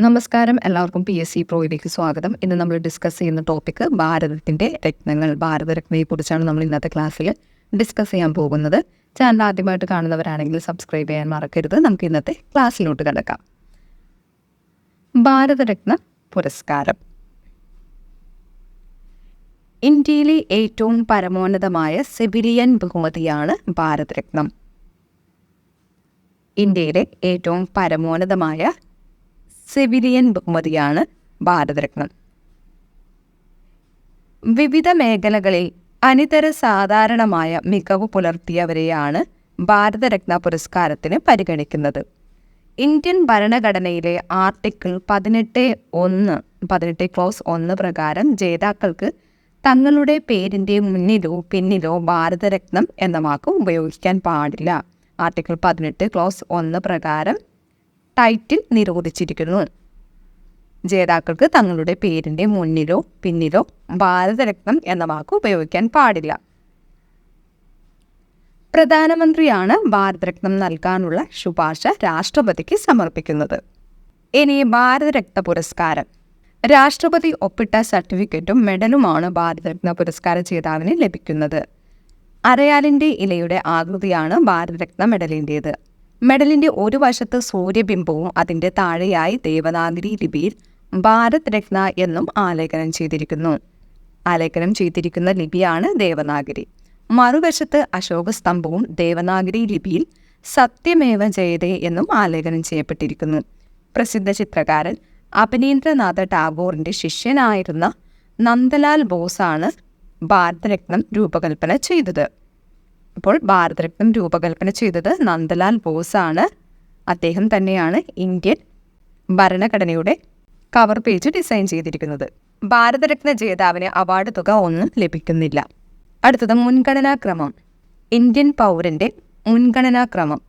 നമസ്കാരം. എല്ലാവർക്കും P S C പ്രോയിലേക്ക് സ്വാഗതം. ഇന്ന് നമ്മൾ ഡിസ്കസ് ചെയ്യുന്ന ടോപ്പിക് ഭാരതത്തിന്റെ രത്നങ്ങൾ ഭാരതരത്നയെ കുറിച്ചാണ് നമ്മൾ ഇന്നത്തെ ക്ലാസ്സിൽ ഡിസ്കസ് ചെയ്യാൻ പോകുന്നത്. ചാനൽ ആദ്യമായിട്ട് കാണുന്നവരാണെങ്കിൽ സബ്സ്ക്രൈബ് ചെയ്യാൻ മറക്കരുത്. നമുക്ക് ഇന്നത്തെ ക്ലാസ്സിലോട്ട് കിടക്കാം. ഭാരതരത്ന പുരസ്കാരം. ഇന്ത്യയിലെ ഏറ്റവും പരമോന്നതമായ സിവിലിയൻ ബഹുമതിയാണ് ഭാരതരത്നം. ഇന്ത്യയിലെ ഏറ്റവും പരമോന്നതമായ സിവിലിയൻ ബഹുമതിയാണ് ഭാരതരത്നം. വിവിധ മേഖലകളിൽ അനിതര സാധാരണമായ മികവ് പുലർത്തിയവരെയാണ് ഭാരതരത്ന പുരസ്കാരത്തിന് പരിഗണിക്കുന്നത്. ഇന്ത്യൻ ഭരണഘടനയിലെ ആർട്ടിക്കിൾ പതിനെട്ട് ഒന്ന് പതിനെട്ട് ക്ലോസ് ഒന്ന് പ്രകാരം ജേതാക്കൾക്ക് തങ്ങളുടെ പേരിന്റെ മുന്നിലോ പിന്നിലോ ഭാരതരത്നം എന്ന വാക്ക് ഉപയോഗിക്കാൻ പാടില്ല. ആർട്ടിക്കിൾ പതിനെട്ട് ക്ലോസ് ഒന്ന് പ്രകാരം ടൈറ്റിൽ നിരോധിച്ചിരിക്കുന്നു. ജേതാക്കൾക്ക് തങ്ങളുടെ പേരിന്റെ മുന്നിലോ പിന്നിലോ ഭാരതരത്നം എന്ന വാക്ക് ഉപയോഗിക്കാൻ പാടില്ല. പ്രധാനമന്ത്രിയാണ് ഭാരതരത്നം നൽകാനുള്ള ശുപാർശ രാഷ്ട്രപതിക്ക് സമർപ്പിക്കുന്നത്. ഇനി ഭാരതരത്ന പുരസ്കാരം. രാഷ്ട്രപതി ഒപ്പിട്ട സർട്ടിഫിക്കറ്റും മെഡലുമാണ് ഭാരതരത്ന പുരസ്കാര ജേതാവിന് ലഭിക്കുന്നത്. അരയാലിന്റെ ഇലയുടെ ആകൃതിയാണ് ഭാരതരത്ന മെഡലിന്റേത് മെഡലിന്റെ ഒരു വശത്ത് സൂര്യബിംബവും അതിന്റെ താഴെയായി ദേവനാഗരി ലിപിയിൽ ഭാരത് രത്ന എന്നും ആലേഖനം ചെയ്തിരിക്കുന്നു. ആലേഖനം ചെയ്തിരിക്കുന്ന ലിപിയാണ് ദേവനാഗരി. മറുവശത്ത് അശോക സ്തംഭവും ദേവനാഗരി ലിപിയിൽ സത്യമേവ ജയതേ എന്നും ആലേഖനം ചെയ്യപ്പെട്ടിരിക്കുന്നു. പ്രസിദ്ധ ചിത്രകാരൻ അഭിനീന്ദ്രനാഥ ടാഗോറിന്റെ ശിഷ്യനായിരുന്ന നന്ദലാൽ ബോസാണ് ഭാരതരത്നം രൂപകൽപ്പന ചെയ്തത്. അപ്പോൾ ഭാരതരത്നം രൂപകൽപ്പന ചെയ്തത് നന്ദലാൽ ബോസാണ്. അദ്ദേഹം തന്നെയാണ് ഇന്ത്യൻ ഭരണഘടനയുടെ കവർ പേജ് ഡിസൈൻ ചെയ്തിരിക്കുന്നത്. ഭാരതരത്ന ജേതാവിന് അവാർഡ് തുക ഒന്നും ലഭിക്കുന്നില്ല. അടുത്തത് മുൻഗണനാക്രമം ഇന്ത്യൻ പൗരന്റെ മുൻഗണനാക്രമം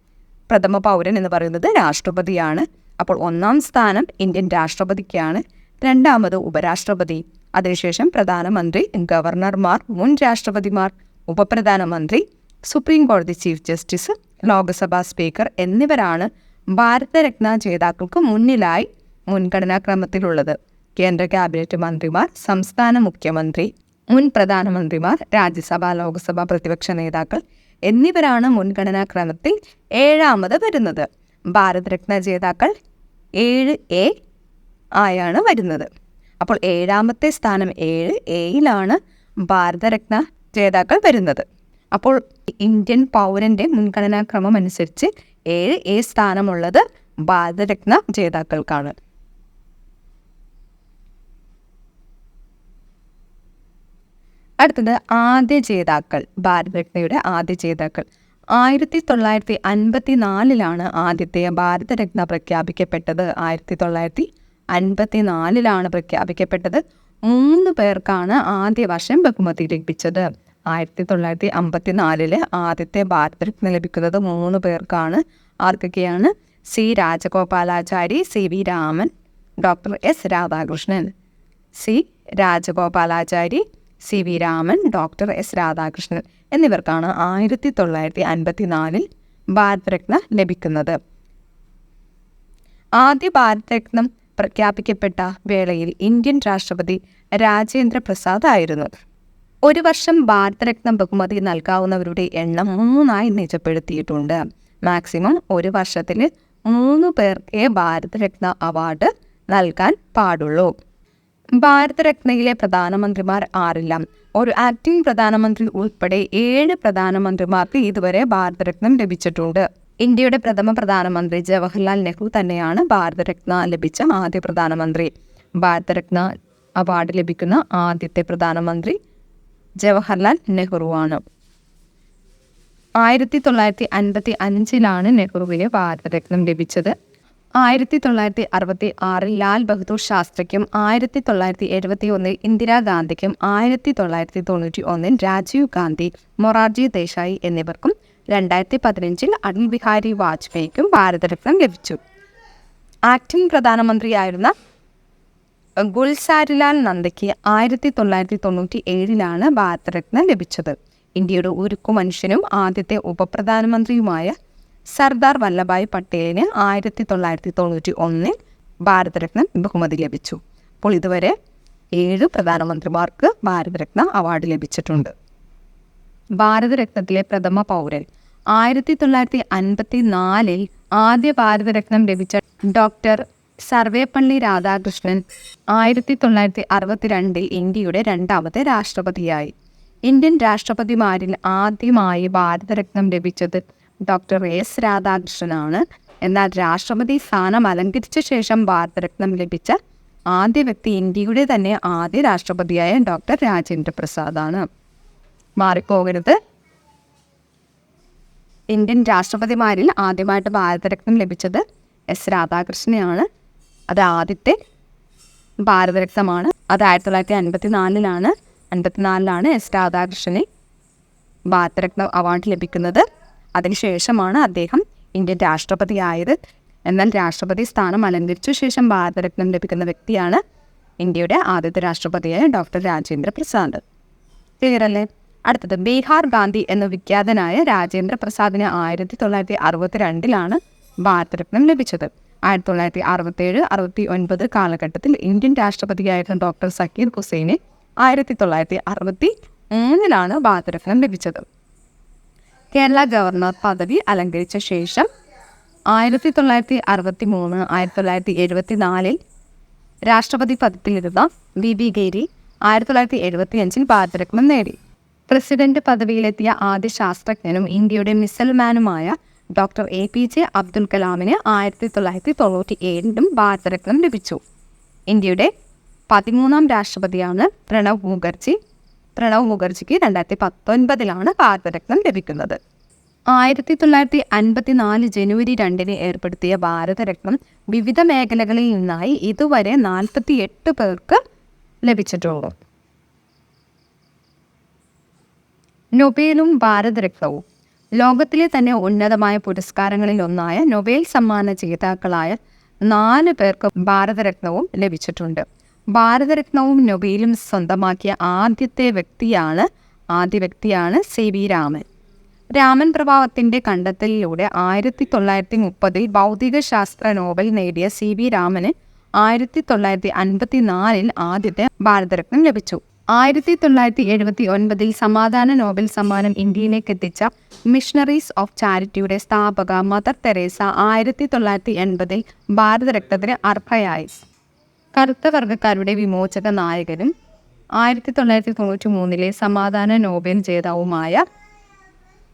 പ്രഥമ പൗരൻ എന്ന് പറയുന്നത് രാഷ്ട്രപതിയാണ്. അപ്പോൾ ഒന്നാം സ്ഥാനം ഇന്ത്യൻ രാഷ്ട്രപതിക്കാണ് രണ്ടാമത് ഉപരാഷ്ട്രപതി അതിനുശേഷം പ്രധാനമന്ത്രി ഗവർണർമാർ മുൻ രാഷ്ട്രപതിമാർ ഉപപ്രധാനമന്ത്രി സുപ്രീം കോടതി ചീഫ് ജസ്റ്റിസ് ലോക്സഭാ സ്പീക്കർ എന്നിവരാണ് ഭാരതരത്ന ജേതാക്കൾക്ക് മുന്നിലായി മുൻഗണനാക്രമത്തിലുള്ളത് കേന്ദ്ര ക്യാബിനറ്റ് മന്ത്രിമാർ സംസ്ഥാന മുഖ്യമന്ത്രി മുൻ പ്രധാനമന്ത്രിമാർ രാജ്യസഭ ലോക്സഭ പ്രതിപക്ഷ നേതാക്കൾ എന്നിവരാണ് മുൻഗണനാക്രമത്തിൽ ഏഴാമത് വരുന്നത്. ഭാരതരത്ന ജേതാക്കൾ ഏഴ് എ ആയാണ് വരുന്നത്. അപ്പോൾ ഏഴാമത്തെ സ്ഥാനം ഏഴ് എയിലാണ് ഭാരതരത്ന ജേതാക്കൾ വരുന്നത്. അപ്പോൾ ഇന്ത്യൻ പൗരന്റെ മുൻഗണനാക്രമം അനുസരിച്ച് ഏഴ് എ സ്ഥാനമുള്ളത് ഭാരതരത്ന ജേതാക്കൾക്കാണ്. അടുത്തത് ആദ്യ ജേതാക്കൾ ഭാരതരത്നയുടെ ആദ്യ ജേതാക്കൾ. ആയിരത്തി തൊള്ളായിരത്തി അൻപത്തി നാലിലാണ് ആദ്യത്തെ ഭാരതരത്ന പ്രഖ്യാപിക്കപ്പെട്ടത്. ആയിരത്തി തൊള്ളായിരത്തി അൻപത്തി നാലിലാണ് പ്രഖ്യാപിക്കപ്പെട്ടത്. മൂന്ന് പേർക്കാണ് ആദ്യ വർഷം ബഹുമതി ലഭിച്ചത്. ആയിരത്തി തൊള്ളായിരത്തി അമ്പത്തി നാലിൽ ആദ്യത്തെ ഭാരതരത്ന ലഭിക്കുന്നത് മൂന്ന് പേർക്കാണ്. ആർക്കൊക്കെയാണ് C Rajagopalachari C V Raman doctor S Radhakrishnan. C Rajagopalachari C V Raman doctor S Radhakrishnan എന്നിവർക്കാണ് ആയിരത്തി തൊള്ളായിരത്തി അൻപത്തി നാലിൽ ഭാരതരത്ന ലഭിക്കുന്നത്. ആദ്യ ഭാരതരത്നം പ്രഖ്യാപിക്കപ്പെട്ട വേളയിൽ ഇന്ത്യൻ രാഷ്ട്രപതി രാജേന്ദ്ര പ്രസാദ് ആയിരുന്നു. ഒരു വർഷം ഭാരതരത്നം ബഹുമതി നൽകാവുന്നവരുടെ എണ്ണം മൂന്നായി നിജപ്പെടുത്തിയിട്ടുണ്ട്. മാക്സിമം ഒരു വർഷത്തിൽ മൂന്ന് പേർക്കേ ഭാരതരത്ന അവാർഡ് നൽകാൻ പാടുള്ളൂ. ഭാരതരത്നയിലെ പ്രധാനമന്ത്രിമാർ ആറില്ല ഒരു ആക്ടിംഗ് പ്രധാനമന്ത്രി ഉൾപ്പെടെ ഏഴ് പ്രധാനമന്ത്രിമാർക്ക് ഇതുവരെ ഭാരതരത്നം ലഭിച്ചിട്ടുണ്ട്. ഇന്ത്യയുടെ പ്രഥമ പ്രധാനമന്ത്രി ജവഹർലാൽ നെഹ്റു തന്നെയാണ് ഭാരതരത്ന ലഭിച്ച ആദ്യ പ്രധാനമന്ത്രി. ഭാരതരത്ന അവാർഡ് ലഭിക്കുന്ന ആദ്യത്തെ പ്രധാനമന്ത്രി ജവഹർലാൽ നെഹ്റുവാണ് ആയിരത്തി തൊള്ളായിരത്തി അൻപത്തി അഞ്ചിലാണ് നെഹ്റുവിന് ഭാരതരത്നം ലഭിച്ചത്. ആയിരത്തി തൊള്ളായിരത്തി അറുപത്തി ആറിൽ ലാൽ ബഹദൂർ ശാസ്ത്രിക്കും ആയിരത്തി തൊള്ളായിരത്തി എഴുപത്തി ഒന്നിൽ ഇന്ദിരാഗാന്ധിക്കും ആയിരത്തി തൊള്ളായിരത്തി തൊണ്ണൂറ്റി ഒന്നിൽ രാജീവ് ഗാന്ധി മൊറാർജി ദേശായി എന്നിവർക്കും രണ്ടായിരത്തി പതിനഞ്ചിൽ അടൽ ബിഹാരി വാജ്പേയിക്കും ഭാരതരത്നം ലഭിച്ചു. ആക്ടിംഗ് പ്രധാനമന്ത്രിയായിരുന്ന ഗുൽസാരിലാൽ നന്ദയ്ക്ക് ആയിരത്തി തൊള്ളായിരത്തി തൊണ്ണൂറ്റി ഏഴിലാണ് ഭാരതരത്ന ലഭിച്ചത്. ഇന്ത്യയുടെ ഉരുക്കു മനുഷ്യനും ആദ്യത്തെ ഉപപ്രധാനമന്ത്രിയുമായ സർദാർ വല്ലഭായ് പട്ടേലിന് ആയിരത്തി തൊള്ളായിരത്തി തൊണ്ണൂറ്റി ഒന്നിൽ ഭാരതരത്ന ബഹുമതി ലഭിച്ചു. അപ്പോൾ ഇതുവരെ ഏഴ് പ്രധാനമന്ത്രിമാർക്ക് ഭാരതരത്ന അവാർഡ് ലഭിച്ചിട്ടുണ്ട്. ഭാരതരത്നത്തിലെ പ്രഥമ പൗരൻ. ആയിരത്തി തൊള്ളായിരത്തി അൻപത്തി നാലിൽ ആദ്യ ഭാരതരത്നം ലഭിച്ച ഡോക്ടർ സർവേപ്പള്ളി രാധാകൃഷ്ണൻ ആയിരത്തി തൊള്ളായിരത്തി അറുപത്തിരണ്ടിൽ ഇന്ത്യയുടെ രണ്ടാമത്തെ രാഷ്ട്രപതിയായി. ഇന്ത്യൻ രാഷ്ട്രപതിമാരിൽ ആദ്യമായി ഭാരതരത്നം ലഭിച്ചത് ഡോക്ടർ എസ് രാധാകൃഷ്ണനാണ്. എന്നാൽ രാഷ്ട്രപതി സ്ഥാനം അലങ്കരിച്ച ശേഷം ഭാരതരത്നം ലഭിച്ച ആദ്യ വ്യക്തി ഇന്ത്യയുടെ തന്നെ ആദ്യ രാഷ്ട്രപതിയായ ഡോക്ടർ രാജേന്ദ്ര പ്രസാദാണ്. മാറിപ്പോകരുത്. ഇന്ത്യൻ രാഷ്ട്രപതിമാരിൽ ആദ്യമായിട്ട് ഭാരതരത്നം ലഭിച്ചത് എസ് രാധാകൃഷ്ണനെയാണ്. അത് ആദ്യത്തെ ഭാരതരത്നമാണ്. അത് ആയിരത്തി തൊള്ളായിരത്തി അൻപത്തി നാലിലാണ് അൻപത്തിനാലിലാണ് എസ് രാധാകൃഷ്ണനെ ഭാരതരത്ന അവാർഡ് ലഭിക്കുന്നത്. അതിനുശേഷമാണ് അദ്ദേഹം ഇന്ത്യൻ രാഷ്ട്രപതി ആയത് എന്നാൽ രാഷ്ട്രപതി സ്ഥാനം അലങ്കരിച്ച ശേഷം ഭാരതരത്നം ലഭിക്കുന്ന വ്യക്തിയാണ് ഇന്ത്യയുടെ ആദ്യത്തെ രാഷ്ട്രപതിയായ ഡോക്ടർ രാജേന്ദ്ര പ്രസാദ്. ക്ലിയർ അടുത്തത് ബീഹാർ ഗാന്ധി എന്ന വിഖ്യാതനായ രാജേന്ദ്ര പ്രസാദിന് ആയിരത്തി തൊള്ളായിരത്തി അറുപത്തി രണ്ടിലാണ് ഭാരതരത്നം ലഭിച്ചത്. ആയിരത്തി തൊള്ളായിരത്തി അറുപത്തേഴ് അറുപത്തി ഒൻപത് കാലഘട്ടത്തിൽ ഇന്ത്യൻ രാഷ്ട്രപതിയായിരുന്ന ഡോക്ടർ സക്കീർ ഹുസൈനെ ആയിരത്തി തൊള്ളായിരത്തി അറുപത്തി മൂന്നിലാണ് ഭാരതരത്നം ലഭിച്ചത്. കേരള ഗവർണർ പദവി അലങ്കരിച്ച ശേഷം ആയിരത്തി തൊള്ളായിരത്തി അറുപത്തി മൂന്ന് ആയിരത്തി തൊള്ളായിരത്തി എഴുപത്തി നാലിൽ രാഷ്ട്രപതി പദത്തിലിരുന്ന വി ബി ഗേരി ആയിരത്തി തൊള്ളായിരത്തി എഴുപത്തി അഞ്ചിൽ ഭാരതരത്നം നേടി. പ്രസിഡന്റ് പദവിയിലെത്തിയ ആദ്യ ശാസ്ത്രജ്ഞനും ഇന്ത്യയുടെ മിസൽമാനുമായ doctor A P J Abdul കലാമിന് ആയിരത്തി തൊള്ളായിരത്തി തൊണ്ണൂറ്റി ഏഴിലും ഭാരതരത്നം ലഭിച്ചു. ഇന്ത്യയുടെ പതിമൂന്നാം രാഷ്ട്രപതിയാണ് പ്രണവ് മുഖർജി. പ്രണവ് മുഖർജിക്ക് രണ്ടായിരത്തി പത്തൊൻപതിലാണ് ഭാരതരത്നം ലഭിക്കുന്നത്. ആയിരത്തി തൊള്ളായിരത്തി അൻപത്തി നാല് ജനുവരി രണ്ടിന് ഏർപ്പെടുത്തിയ ഭാരതരത്നം വിവിധ മേഖലകളിൽ നിന്നായി ഇതുവരെ നാൽപ്പത്തി എട്ട് പേർക്ക് ലഭിച്ചിട്ടുള്ളൂ. നൊബേലും ഭാരതരത്നവും. ലോകത്തിലെ തന്നെ ഉന്നതമായ പുരസ്കാരങ്ങളിൽ ഒന്നായ നൊബേൽ സമ്മാന ജേതാക്കളായ നാല് പേർക്ക് ഭാരതരത്നവും ലഭിച്ചിട്ടുണ്ട്. ഭാരതരത്നവും നൊബേലും സ്വന്തമാക്കിയ ആദ്യത്തെ വ്യക്തിയാണ് ആദ്യ വ്യക്തിയാണ് സി വി രാമൻ. രാമൻ പ്രഭാവത്തിന്റെ കണ്ടെത്തലിലൂടെ ആയിരത്തി തൊള്ളായിരത്തി മുപ്പതിൽ ഭൗതിക ശാസ്ത്ര നോബൽ നേടിയ സി വി രാമന് ആയിരത്തി തൊള്ളായിരത്തി അൻപത്തി നാലിൽ ആദ്യത്തെ ഭാരതരത്നം ലഭിച്ചു. ആയിരത്തി തൊള്ളായിരത്തി എഴുപത്തി ഒൻപതിൽ സമാധാന നോബൽ സമ്മാനം ഇന്ത്യയിലേക്ക് എത്തിച്ച മിഷണറീസ് ഓഫ് ചാരിറ്റിയുടെ സ്ഥാപക മദർ തെരേസ ആയിരത്തി തൊള്ളായിരത്തി എൺപതിൽ ഭാരതരത്നത്തിന് അർഹയായി. കറുത്ത വർഗക്കാരുടെ വിമോചക നായകനും ആയിരത്തി തൊള്ളായിരത്തി തൊണ്ണൂറ്റി മൂന്നിലെ സമാധാന നോബൽ ജേതാവുമായ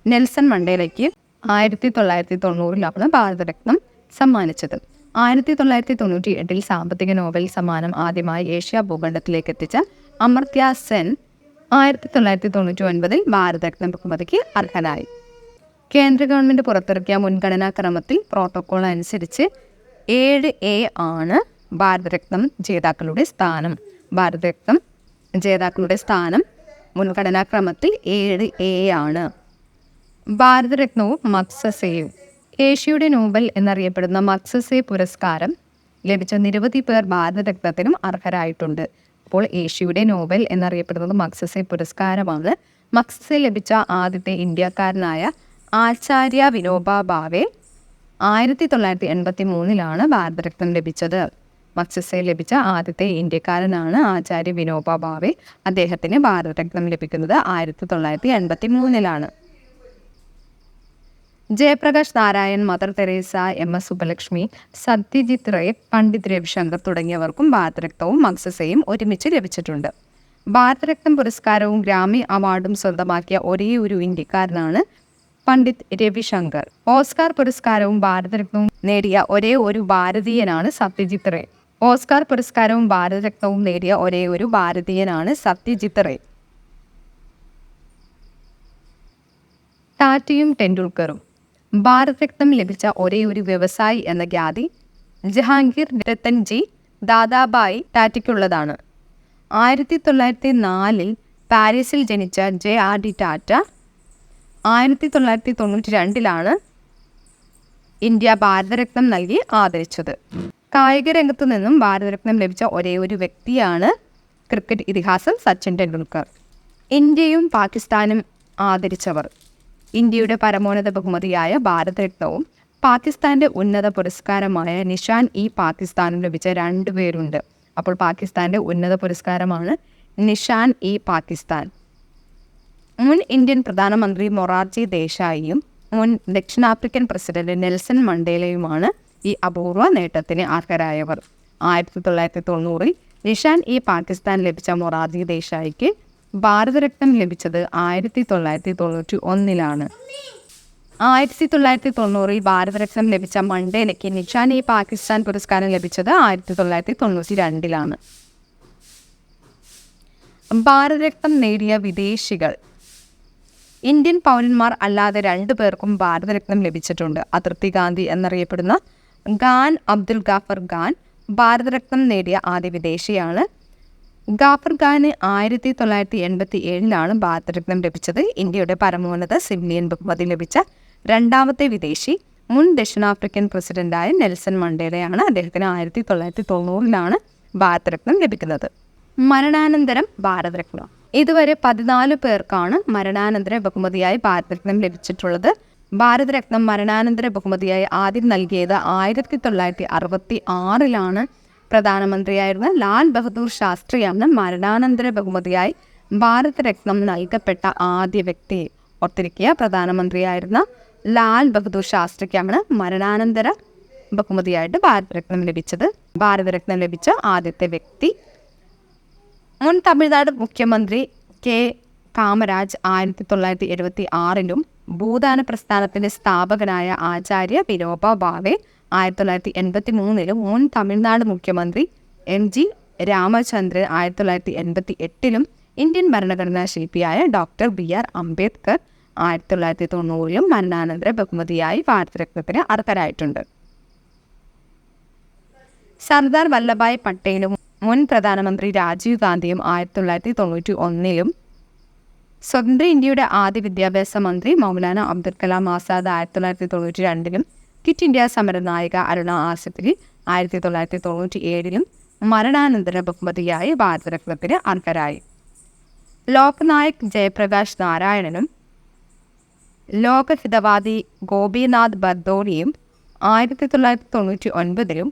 നെൽസൺ മണ്ടേലയ്ക്ക് ആയിരത്തി തൊള്ളായിരത്തി തൊണ്ണൂറിലാണ് ഭാരതരത്നം സമ്മാനിച്ചത്. ആയിരത്തി തൊള്ളായിരത്തി തൊണ്ണൂറ്റി എട്ടിൽ സാമ്പത്തിക നോബൽ സമ്മാനം ആദ്യമായി ഏഷ്യ ഭൂഖണ്ഡത്തിലേക്ക് എത്തിച്ച അമർത്യ സെൻ ആയിരത്തി തൊള്ളായിരത്തി തൊണ്ണൂറ്റി ഒൻപതിൽ ഭാരതരത്ന ബഹുമതിക്ക് അർഹനായി. കേന്ദ്ര ഗവൺമെന്റ് പുറത്തിറക്കിയ മുൻഗണനാക്രമത്തിൽ പ്രോട്ടോകോൾ അനുസരിച്ച് ഏഴ് എ ആണ് ഭാരതരത്നം ജേതാക്കളുടെ സ്ഥാനം. ഭാരതരത്നം ജേതാക്കളുടെ സ്ഥാനം മുൻഗണനാക്രമത്തിൽ ഏഴ് എ ആണ്. ഭാരതരത്നവും മക്സസേയും ഏഷ്യയുടെ നോബൽ എന്നറിയപ്പെടുന്ന മക്സസെ പുരസ്കാരം ലഭിച്ച നിരവധി പേർ ഭാരതരത്നത്തിനും അർഹരായിട്ടുണ്ട്. അപ്പോൾ ഏഷ്യയുടെ നോബൽ എന്നറിയപ്പെടുന്നത് മക്സസെ പുരസ്കാരമാണ്. മക്സസെ ലഭിച്ച ആദ്യത്തെ ഇന്ത്യക്കാരനായ ആചാര്യ വിനോബ ഭാവെ ആയിരത്തി തൊള്ളായിരത്തി എൺപത്തി മൂന്നിലാണ് ഭാരതരത്നം ലഭിച്ചത്. മക്സസെ ലഭിച്ച ആദ്യത്തെ ഇന്ത്യക്കാരനാണ് ആചാര്യ വിനോബ ഭാവെ. അദ്ദേഹത്തിന് ഭാരതരത്നം ലഭിക്കുന്നത് ആയിരത്തി തൊള്ളായിരത്തി എൺപത്തി മൂന്നിലാണ് Jayaprakash Narayan Mother Teresa M S Subbulakshmi Satyajit Ray Pandit Ravi Shankar തുടങ്ങിയവർക്കും ഭാരതരത്നവും മക്സസയും ഒരുമിച്ച് ലഭിച്ചിട്ടുണ്ട്. ഭാരതരത്നം പുരസ്കാരവും ഗ്രാമി അവാർഡും സ്വന്തമാക്കിയ ഒരേ ഒരു ഇന്ത്യക്കാരനാണ് പണ്ഡിറ്റ് രവിശങ്കർ. ഓസ്കാർ പുരസ്കാരവും ഭാരതരത്നവും നേടിയ ഒരേ ഒരു ഭാരതീയനാണ് സത്യജിത് റേ. ഓസ്കാർ പുരസ്കാരവും ഭാരതരത്നവും നേടിയ ഒരേ ഒരു ഭാരതീയനാണ് സത്യജിത്ത് റേ. ടാറ്റയും ടെണ്ടുൽക്കറും. ഭാരതരത്നം ലഭിച്ച ഒരേ ഒരു വ്യവസായി എന്ന ഖ്യാതി ജഹാംഗീർ രത്തൻജി ദാദാബായി ടാറ്റയ്ക്കുള്ളതാണ്. ആയിരത്തി തൊള്ളായിരത്തി നാലിൽ പാരീസിൽ ജനിച്ച ജെ ആർ ഡി ടാറ്റ ആയിരത്തി തൊള്ളായിരത്തി തൊണ്ണൂറ്റി രണ്ടിലാണ് ഇന്ത്യ ഭാരതരത്നം നൽകി ആദരിച്ചത്. കായിക രംഗത്തു നിന്നും ഭാരതരത്നം ലഭിച്ച ഒരേ ഒരു വ്യക്തിയാണ് ക്രിക്കറ്റ് ഇതിഹാസം സച്ചിൻ ടെണ്ടുൽക്കർ. ഇന്ത്യയും പാകിസ്ഥാനും ആദരിച്ചവർ. ഇന്ത്യയുടെ പരമോന്നത ബഹുമതിയായ ഭാരതരത്നവും പാകിസ്ഥാന്റെ ഉന്നത പുരസ്കാരമായ നിഷാൻ ഇ പാകിസ്ഥാനും ലഭിച്ച രണ്ടുപേരുണ്ട് അപ്പോൾ പാകിസ്ഥാന്റെ ഉന്നത പുരസ്കാരമാണ് നിഷാൻ ഇ പാകിസ്ഥാൻ. മുൻ ഇന്ത്യൻ പ്രധാനമന്ത്രി മൊറാർജി ദേശായിയും മുൻ ദക്ഷിണാഫ്രിക്കൻ പ്രസിഡന്റ് നെൽസൺ മണ്ടേലയുമാണ് ഈ അപൂർവ നേട്ടത്തിന് അർഹരായവർ. ആയിരത്തി തൊള്ളായിരത്തി തൊണ്ണൂറിൽ നിഷാൻ ഈ പാകിസ്ഥാൻ ലഭിച്ച മൊറാദി ദേശായിക്ക് ഭാരതരത്നം ലഭിച്ചത് ആയിരത്തി തൊള്ളായിരത്തി തൊണ്ണൂറ്റി ഒന്നിലാണ് ആയിരത്തി തൊള്ളായിരത്തി തൊണ്ണൂറിൽ ഭാരതരത്നം ലഭിച്ച മണ്ടേലയ്ക്ക് നിഷാൻ ഈ പാകിസ്ഥാൻ പുരസ്കാരം ലഭിച്ചത് ആയിരത്തി തൊള്ളായിരത്തി തൊണ്ണൂറ്റി രണ്ടിലാണ് ഭാരതരത്നം നേടിയ വിദേശികൾ. ഇന്ത്യൻ പൗരന്മാർ അല്ലാതെ രണ്ടു പേർക്കും ഭാരതരത്നം ലഭിച്ചിട്ടുണ്ട്. അതിർത്തി ഗാന്ധി എന്നറിയപ്പെടുന്ന ഖാൻ അബ്ദുൽ ഗാഫർ ഖാൻ ഭാരതരത്നം നേടിയ ആദ്യ വിദേശിയാണ്. ഗാഫർ ഖാന് ആയിരത്തി തൊള്ളായിരത്തി എൺപത്തി ഏഴിലാണ് ഭാരതരത്നം ലഭിച്ചത്. ഇന്ത്യയുടെ പരമോന്നത സിവിലിയൻ ബഹുമതി ലഭിച്ച രണ്ടാമത്തെ വിദേശി. മുൻ ദക്ഷിണാഫ്രിക്കൻ പ്രസിഡന്റായ നെൽസൺ മണ്ടേലയാണ് അദ്ദേഹത്തിന് ആയിരത്തി തൊള്ളായിരത്തി തൊണ്ണൂറിലാണ് ഭാരതരത്നം ലഭിക്കുന്നത്. മരണാനന്തരം ഭാരതരത്നം. ഇതുവരെ പതിനാല് പേർക്കാണ് മരണാനന്തര ബഹുമതിയായി ഭാരതരത്നം ലഭിച്ചിട്ടുള്ളത്. ഭാരതരത്നം മരണാനന്തര ബഹുമതിയായി ആദ്യം നൽകിയത് ആയിരത്തി തൊള്ളായിരത്തി അറുപത്തി ആറിലാണ് പ്രധാനമന്ത്രിയായിരുന്ന ലാൽ ബഹദൂർ ശാസ്ത്രിയാണ് മരണാനന്തര ബഹുമതിയായി ഭാരതരത്നം നൽകപ്പെട്ട ആദ്യ വ്യക്തി. ഓർത്തിരിക്കുക പ്രധാനമന്ത്രിയായിരുന്ന ലാൽ ബഹദൂർ ശാസ്ത്രിക്കാണ് മരണാനന്തര ബഹുമതിയായിട്ട് ഭാരതരത്നം ലഭിച്ചത്. ഭാരതരത്നം ലഭിച്ച ആദ്യത്തെ വ്യക്തി മുൻ തമിഴ്നാട് മുഖ്യമന്ത്രി കെ. കാമരാജ് ആയിരത്തി തൊള്ളായിരത്തി എഴുപത്തി ആറിലും ഭൂദാന പ്രസ്ഥാനത്തിന്റെ സ്ഥാപകനായ ആചാര്യ വിനോബ ഭാവെ ആയിരത്തി തൊള്ളായിരത്തി എൺപത്തി മൂന്നിലും മുൻ തമിഴ്നാട് മുഖ്യമന്ത്രി എം ജി രാമചന്ദ്രൻ ആയിരത്തി തൊള്ളായിരത്തി എൺപത്തി എട്ടിലും ഇന്ത്യൻ ഭരണഘടനാ ശില്പിയായ ഡോക്ടർ ബി ആർ അംബേദ്കർ ആയിരത്തി തൊള്ളായിരത്തി തൊണ്ണൂറിലും മരണാനന്തര ബഹുമതിയായി ഭാരതരത്നത്തിന് അർഹരായിട്ടുണ്ട്. സർദാർ വല്ലഭായ് പട്ടേലും മുൻ പ്രധാനമന്ത്രി രാജീവ് ഗാന്ധിയും ആയിരത്തി തൊള്ളായിരത്തി തൊണ്ണൂറ്റി ഒന്നിലും സ്വതന്ത്ര ഇന്ത്യയുടെ ആദ്യ വിദ്യാഭ്യാസ മന്ത്രി മൗലാന അബ്ദുൽ കലാം ആസാദ് ആയിരത്തി തൊള്ളായിരത്തി തൊണ്ണൂറ്റി രണ്ടിലും ക്വിറ്റ് ഇന്ത്യ സമര നായിക അരുണ ആസിഫലി ആയിരത്തി തൊള്ളായിരത്തി തൊണ്ണൂറ്റി ഏഴിലും മരണാനന്തര ബഹുമതിയായി ഭാരതരത്നത്തിന് അർഹരായി. ലോക്നായക് ജയപ്രകാശ് നാരായണനും ലോകഹിതവാദി ഗോപിനാഥ് ബർദോണിയും ആയിരത്തി തൊള്ളായിരത്തി തൊണ്ണൂറ്റി ഒൻപതിലും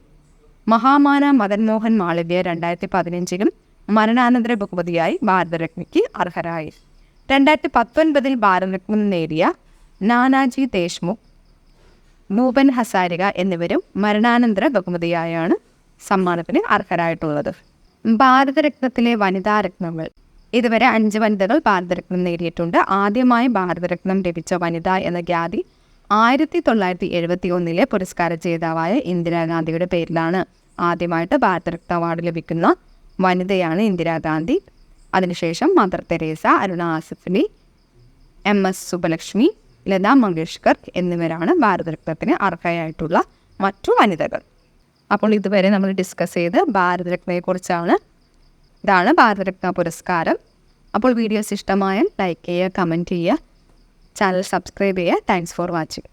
മഹാമാന മദൻ മോഹൻ മാളവ്യ രണ്ടായിരത്തി പതിനഞ്ചിലും മരണാനന്തര ബഹുമതിയായി ഭാരതരത്നയ്ക്ക് അർഹരായി. രണ്ടായിരത്തി പത്തൊൻപതിൽ ഭാരതരത്നം നേടിയ നാനാജി ദേശ്മുഖ് ഭൂപൻ ഹസാരിക എന്നിവരും മരണാനന്തര ബഹുമതിയായാണ് സമ്മാനത്തിന് അർഹരായിട്ടുള്ളത്. ഭാരതരത്നത്തിലെ വനിതാരത്നങ്ങൾ ഇതുവരെ അഞ്ച് വനിതകൾ ഭാരതരത്നം നേടിയിട്ടുണ്ട്. ആദ്യമായി ഭാരതരത്നം ലഭിച്ച വനിത എന്ന ഖ്യാതി ആയിരത്തി തൊള്ളായിരത്തി എഴുപത്തി ഒന്നിലെ പുരസ്കാര ജേതാവായ ഇന്ദിരാഗാന്ധിയുടെ പേരിലാണ്. ആദ്യമായിട്ട് ഭാരതരത്ന അവാർഡ് ലഭിക്കുന്ന വനിതയാണ് ഇന്ദിരാഗാന്ധി അതിനുശേഷം Mother Teresa Aruna Asaf Ali M S Subbulakshmi Lata Mangeshkar എന്നിവരാണ് ഭാരതരത്നത്തിന് അർഹയായിട്ടുള്ള മറ്റു വനിതകൾ. അപ്പോൾ ഇതുവരെ നമ്മൾ ഡിസ്കസ് ചെയ്ത് ഭാരതരത്നയെക്കുറിച്ചാണ്. ഇതാണ് ഭാരതരത്ന പുരസ്കാരം. അപ്പോൾ വീഡിയോസ് ഇഷ്ടമായാൽ ലൈക്ക് ചെയ്യുക കമന്റ് ചെയ്യുക ചാനൽ സബ്സ്ക്രൈബ് ചെയ്യുക. Thanks for watching